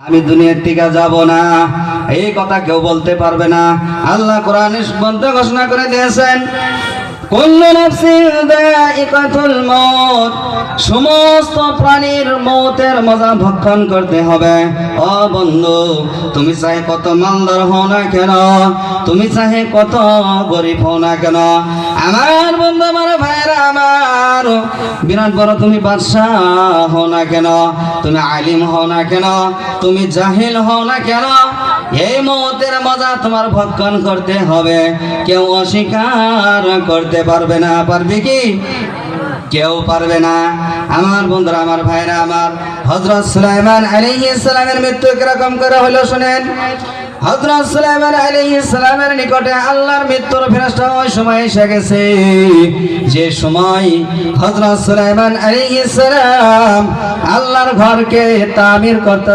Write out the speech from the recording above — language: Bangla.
আমি দুনিয়ার টিকা যাব না। এই কথা কেউ বলতে পারবে না। আল্লাহ কোরআন বলতে ঘোষণা করে দিয়েছেন সমস্ত প্রাণীর মৌতের মজা ভক্ষণ করতে হবে। ও বন্ধু, তুমি চাহে কত মালদার হও না কেন? তুমি চাহে কত গরিব হও না কেন? আমার বন্ধু, আমার ভাইরা বিরাট বড় তুমি বাদশাহ হও না কেন? তুমি আলিম হও না কেন? তুমি জাহিল হও না কেন? এই মতের মজা তোমার ভক্ষণ করতে হবে। কেউ অস্বীকার করতে পারবে না। পারবে কি? কেউ পারবে না। আমার বন্ধুরা, আমার ভাইরা, আমার হজরত সুলাইমান আলাইহিস সালামের মৃত্যু কীরকম করে হলো শুনেন। হজরত সুলাইমান আলাইহিস সালামের নিকটে আল্লাহর মৃত্যুর ফেরেশতা ওই সময় এসে গেছে। যে সময় হজরত সুলাইমান আলাইহিস সালাম আল্লাহর ঘরকে তামির করতে